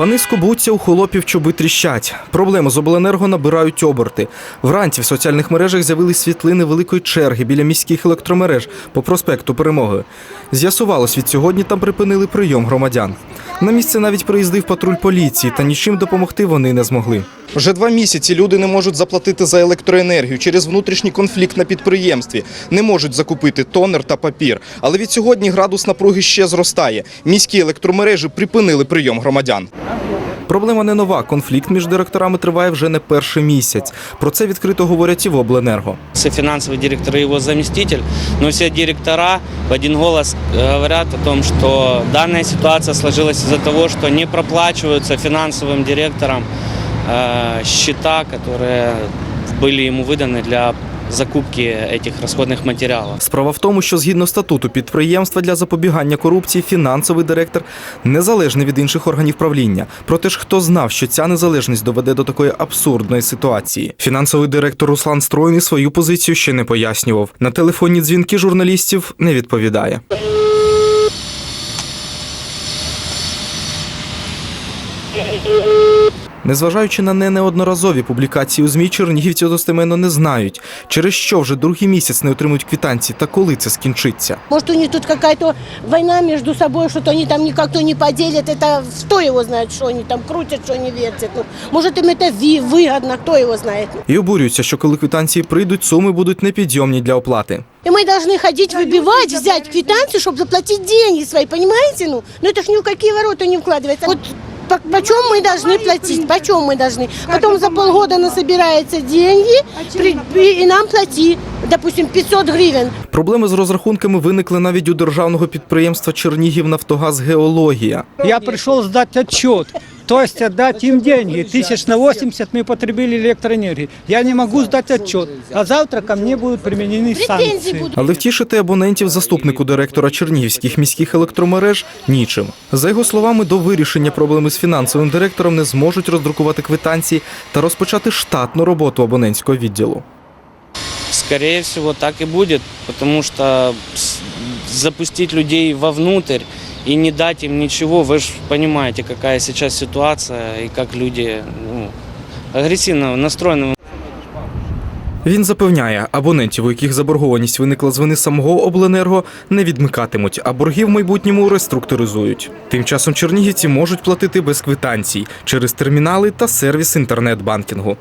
Пани скубуться, у холопів чоби тріщать. Проблеми з обленерго набирають оберти. Вранці в соціальних мережах з'явились світлини великої черги біля міських електромереж по проспекту Перемоги. З'ясувалось, від сьогодні там припинили прийом громадян. На місце навіть приїздив патруль поліції, та нічим допомогти вони не змогли. Вже два місяці люди не можуть заплатити за електроенергію через внутрішній конфлікт на підприємстві. Не можуть закупити тонер та папір. Але від сьогодні градус напруги ще зростає. Міські електромережі припинили прийом громадян. Проблема не нова. Конфлікт між директорами триває вже не перший місяць. Про це відкрито говорять і в обленерго. финансовый директор и его заместитель, но все директора в один голос э, говорят о том, что данная ситуация сложилась из-за того, что не проплачиваются финансовым директорам э, счета, которые были ему выданы для закупки этих расходных материалов. Справа в тому, що згідно статуту підприємства для запобігання корупції фінансовий директор незалежний від інших органів правління. Проте ж хто знав, що ця незалежність доведе до такої абсурдної ситуації. Фінансовий директор Руслан Стройний свою позицію ще не пояснював. На телефонні дзвінки журналістів не відповідає. Незважаючи на не неодноразові публікації у ЗМІ, чернігівці достеменно не знають, через що вже другий місяць не отримують квитанції та коли це скінчиться. Может, у них тут какая-то война между собой, что-то они там никак-то не поделят. Это кто его знает, что они там крутят, что они вертят. Ну, может, им это ви- выгодно, кто его знает. І обурюються, що коли квитанції прийдуть, суми будуть непідйомні для оплати. И мы должны ходить, выбивать, взять квитанцию, чтобы заплатить деньги свои, понимаете? Ну, ну это ж ни в какие ворота не вкладывается. Вот по- почем мы должны платить, почем мы должны. Потом за полгода насобираются деньги, при- и нам плати, допустим, 500 гривен. Проблеми з розрахунками виникли навіть у державного підприємства Чернігів Нафтогаз Геологія. Я пришел сдать отчет, то есть отдать им деньги. Тысяч на 80 мы потребили электроэнергии. Я не могу сдать отчет. А завтра ко мне будут применены Претензии санкции. будут. Але втішити абонентів заступнику директора чернігівських міських електромереж нічим. За його словами, до вирішення проблеми з фінансовим директором не зможуть роздрукувати квитанції та розпочати штатну роботу абонентського відділу. Скорее всего, так и будет, потому что с- запустить людей вовнутрь и не дать им ничего, вы же понимаете, какая сейчас ситуация и как люди ну, агрессивно настроены. Він запевняє, абонентів, у яких заборгованість виникла з вини самого обленерго, не відмикатимуть, а борги в майбутньому реструктуризують. Тим часом чернігівці можуть платити без квитанцій через термінали та сервіс інтернет-банкінгу.